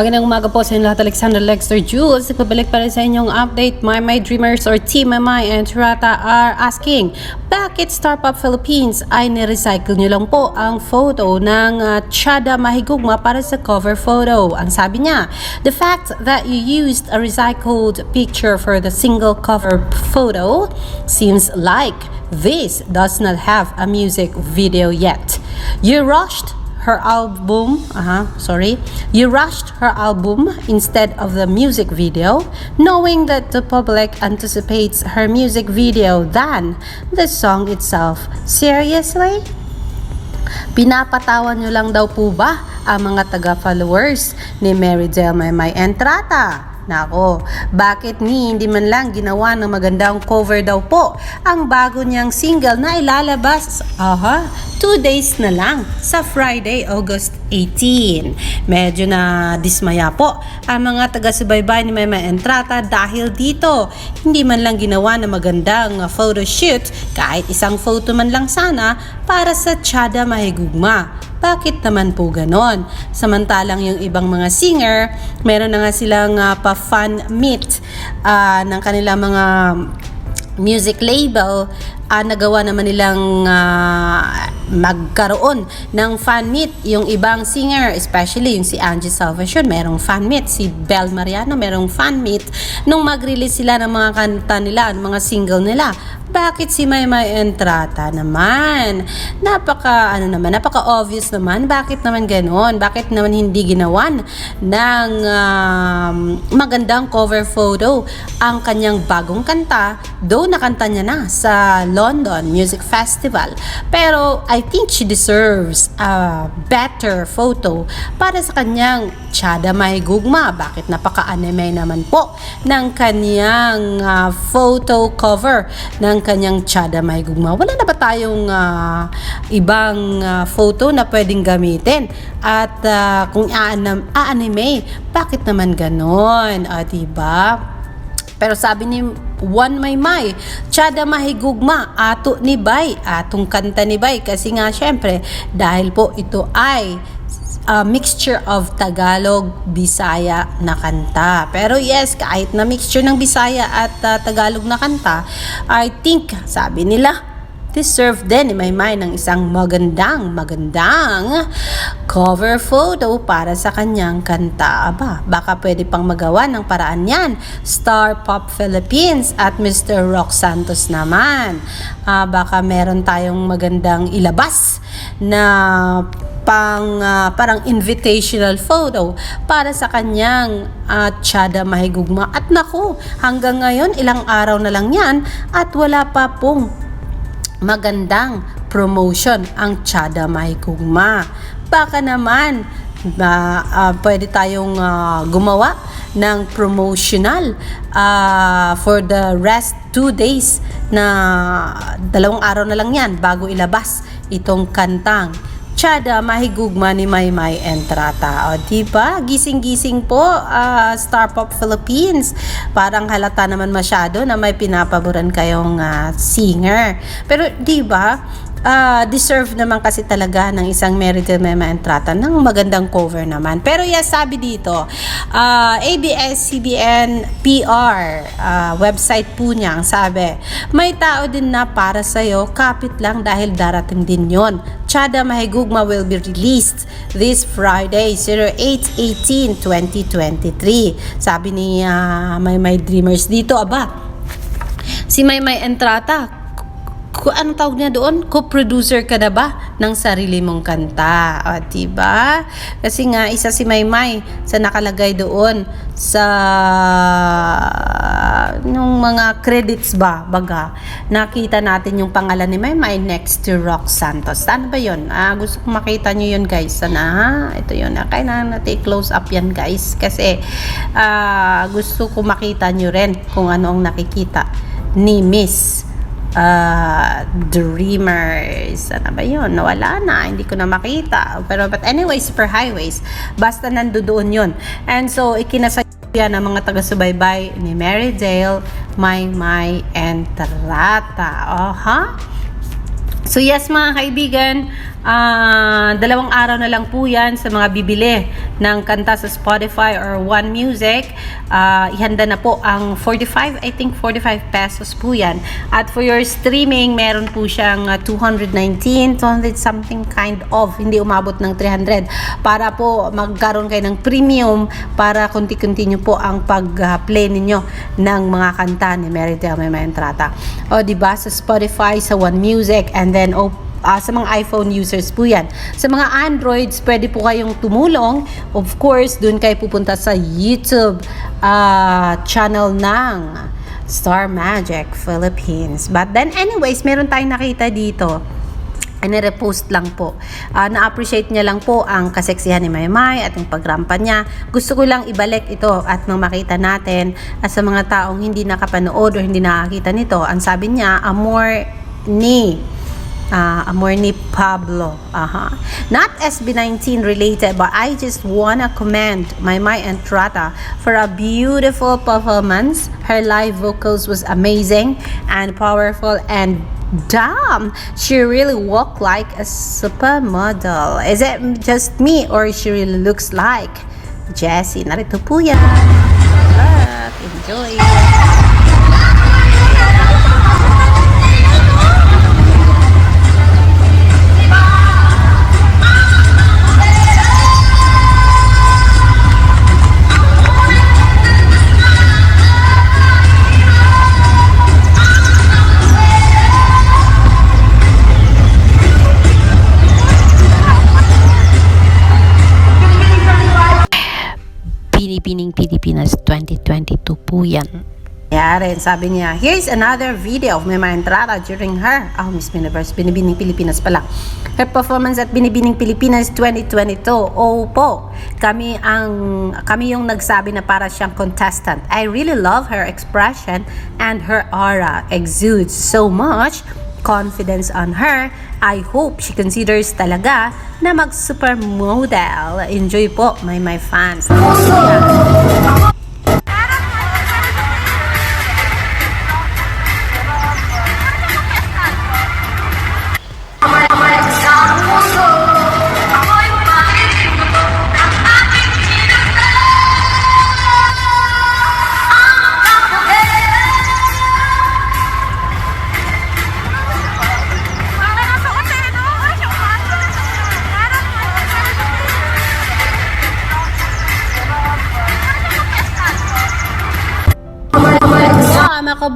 Magandang umaga po sa inyo lahat. Alexander Lexter Jules. Pabalik para sa inyong update. My My Dreamers or Team My and Turata are asking, bakit Star Pop Philippines ay nirecycle nyo lang po ang photo ng uh, Chada Mahigugma para sa cover photo? Ang sabi niya, the fact that you used a recycled picture for the single cover photo seems like this does not have a music video yet. You rushed her album, uh sorry, you rushed her album instead of the music video, knowing that the public anticipates her music video than the song itself. Seriously? Pinapatawan nyo lang daw po ba ang mga taga-followers ni Mary Del May Entrata? Nako, bakit ni hindi man lang ginawa ng magandang cover daw po ang bago niyang single na ilalabas? Aha, two days na lang sa Friday, August 18. Medyo na dismaya po ang mga taga-subaybay ni Mama Entrata dahil dito hindi man lang ginawa ng magandang photo shoot kahit isang photo man lang sana para sa Chada Mahigugma. Bakit naman po ganon? Samantalang yung ibang mga singer, meron na nga silang uh, pa-fan meet uh, ng kanilang mga music label uh, nagawa naman nilang uh, magkaroon ng fan meet. Yung ibang singer especially yung si Angie Salvation merong fan meet. Si Bel Mariano merong fan meet. Nung mag-release sila ng mga kanta nila ng mga single nila bakit si Maymay Entrata naman? Napaka, ano naman, napaka obvious naman. Bakit naman ganon? Bakit naman hindi ginawan ng um, magandang cover photo ang kanyang bagong kanta? Though nakanta niya na sa London Music Festival. Pero I think she deserves a better photo para sa kanyang Chada Mahigugma. Bakit napaka-anime naman po ng kanyang uh, photo cover ng kanyang Chada Mahigugma. Wala na ba tayong uh, ibang uh, photo na pwedeng gamitin? At uh, kung a-anime, bakit naman ganon? O, diba? Pero sabi ni One May May, Chada Mahigugma, ato ni Bay, atong kanta ni Bay. Kasi nga syempre, dahil po ito ay a mixture of Tagalog, Bisaya na kanta. Pero yes, kahit na mixture ng Bisaya at uh, Tagalog na kanta, I think, sabi nila, deserve din ni Maymay ng isang magandang, magandang cover photo para sa kanyang kanta. Aba, baka pwede pang magawa ng paraan yan. Star Pop Philippines at Mr. Rock Santos naman. Uh, baka meron tayong magandang ilabas na pang uh, parang invitational photo para sa kanyang uh, Chada Mahigugma. At naku, hanggang ngayon ilang araw na lang yan at wala pa pong magandang promotion ang Chada Mahigugma. Baka naman na uh, pwede tayong uh, gumawa ng promotional uh, for the rest two days na dalawang araw na lang yan bago ilabas itong kantang Chada Mahigugma ni Maymay Entrata. O, diba? Gising-gising po, uh, Star Pop Philippines. Parang halata naman masyado na may pinapaboran kayong uh, singer. Pero, diba? Uh, deserve naman kasi talaga ng isang Merited Mema Entrata ng magandang cover naman. Pero yes, sabi dito, uh, ABS-CBN PR uh, website po niya, ang sabi, may tao din na para sa'yo, kapit lang dahil darating din yon. Chada Mahigugma will be released this Friday, 08-18-2023. Sabi ni uh, May May Dreamers dito, aba, si May May Entrata, kung ano tawag niya doon? Co-producer ka na ba ng sarili mong kanta? O, diba? Kasi nga, isa si Maymay sa nakalagay doon sa nung mga credits ba, baga, nakita natin yung pangalan ni Maymay next to Rock Santos. Ano ba yun? Ah, gusto ko makita nyo yun, guys. Sana, ha? Ito yun. Ah, kailangan natin close up yan, guys. Kasi, ah, gusto ko makita nyo rin kung ano ang nakikita ni Miss uh, Dreamers. Ano ba yun? Nawala na. Hindi ko na makita. Pero, but anyway, super highways. Basta nandoon yun. And so, ikinasa yan ang mga taga-subaybay ni Mary Dale, May May, and Tarata. Oh, ha? So yes mga kaibigan, Ah, dalawang araw na lang po yan sa mga bibili ng kanta sa Spotify or One Music. Ah, ihanda na po ang 45, I think 45 pesos po yan. At for your streaming, meron po siyang ah, 219, 200 something kind of, hindi umabot ng 300. Para po magkaroon kayo ng premium para kunti-kunti nyo po ang pag-play ninyo ng mga kanta ni Mary Del May Entrata. O, di ba sa Spotify, sa One Music, and then oh, Ah, sa mga iPhone users po yan. Sa mga Androids, pwede po kayong tumulong. Of course, dun kayo pupunta sa YouTube ah, channel ng Star Magic Philippines. But then anyways, meron tayong nakita dito. Ani-repost lang po. Ah, na-appreciate niya lang po ang kaseksihan ni Maymay at yung pagrampa niya. Gusto ko lang ibalik ito at nang makita natin at sa mga taong hindi nakapanood or hindi nakakita nito, ang sabi niya, amor ni Ah, amor ni Pablo. Aha. Not SB19 related, but I just wanna commend my Maymay Entrata for a beautiful performance. Her live vocals was amazing and powerful and damn, she really walked like a supermodel. Is it just me or she really looks like Jessie? Narito po. Enjoy. 2022 po yan. Kaya rin, sabi niya, here's another video of Mema Entrada during her, oh, Miss Universe, Binibining Pilipinas pala. Her performance at Binibining Pilipinas 2022. Opo, kami ang, kami yung nagsabi na para siyang contestant. I really love her expression and her aura exudes so much confidence on her. I hope she considers talaga na mag-supermodel. Enjoy po, my my fans.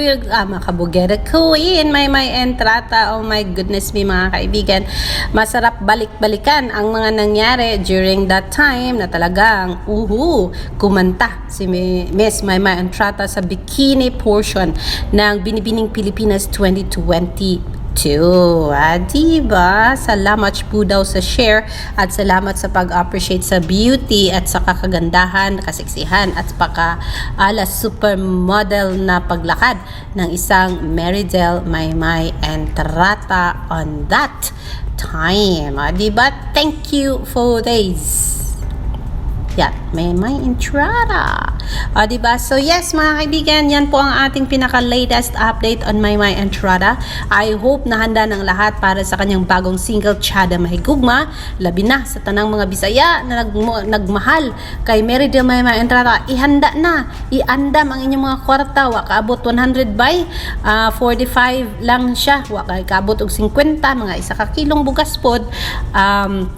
Yeah. Ah, makabug, makabugera queen, may may entrata. Oh my goodness me mga kaibigan. Masarap balik-balikan ang mga nangyari during that time na talagang uhu, kumanta si Mi- Miss Maymay Entrata sa bikini portion ng Binibining Pilipinas 2022. Ah, diba? Salamat po daw sa share at salamat sa pag-appreciate sa beauty at sa kakagandahan, kaseksihan at paka ala supermodel na paglakad ng isang Meridel Maymay Entrata on that time. Ah, diba? Thank you for this. Yan, may may entrada. O, diba? So, yes, mga kaibigan, yan po ang ating pinaka-latest update on My My Entrada. I hope na handa ng lahat para sa kanyang bagong single, Chada Mahigugma. Labi na sa tanang mga Bisaya na nagmo- nagmahal kay Mary Del My My Entrada. Ihanda na. Iandam ang inyong mga kwarta. Wakaabot 100 by. ah, 45 lang siya. Waka kaabot og 50. Mga isa ka kilong bugas pod. Um,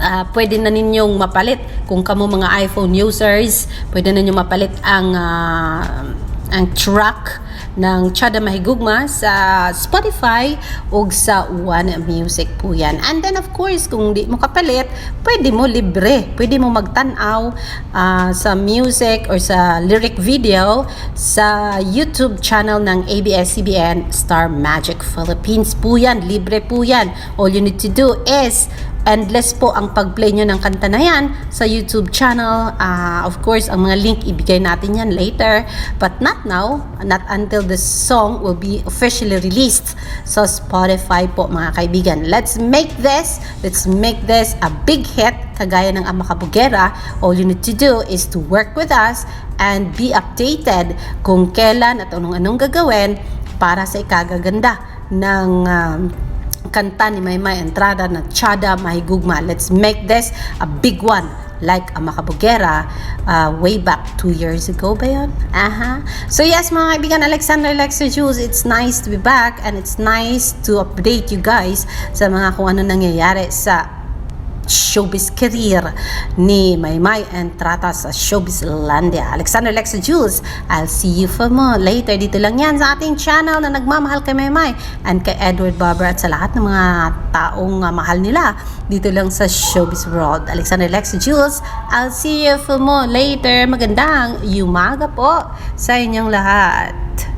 Ah, pwede na ninyong mapalit kung kamo mga iPhone users, pwede na ninyong mapalit ang ah, ang track ng Chada Mahigugma sa Spotify o sa One Music po yan. And then of course, kung di mo kapalit, pwede mo libre. Pwede mo magtanaw ah, sa music or sa lyric video sa YouTube channel ng ABS-CBN Star Magic Philippines po yan. Libre po yan. All you need to do is endless po ang pag-play nyo ng kanta na yan sa YouTube channel. Ah, of course, ang mga link ibigay natin yan later. But not now, not until the song will be officially released sa Spotify po mga kaibigan. Let's make this, let's make this a big hit kagaya ng Ama Kabugera. All you need to do is to work with us and be updated kung kailan at anong-anong gagawin para sa ikagaganda ng um, kanta ni Maymay Entrada na Chada Mahigugma. Let's make this a big one like a Macabugera uh, way back two years ago ba yun? Aha. So yes mga kaibigan, Alexander Lexer Jules, it's nice to be back and it's nice to update you guys sa mga kung ano nangyayari sa showbiz career ni Maymay and Trata sa Showbiz Landia. Alexander Lexa Jules, I'll see you for more later. Dito lang yan sa ating channel na nagmamahal kay Maymay and kay Edward Barber at sa lahat ng mga taong uh, mahal nila dito lang sa Showbiz World. Alexander Lexa Jules, I'll see you for more later. Magandang umaga po sa inyong lahat.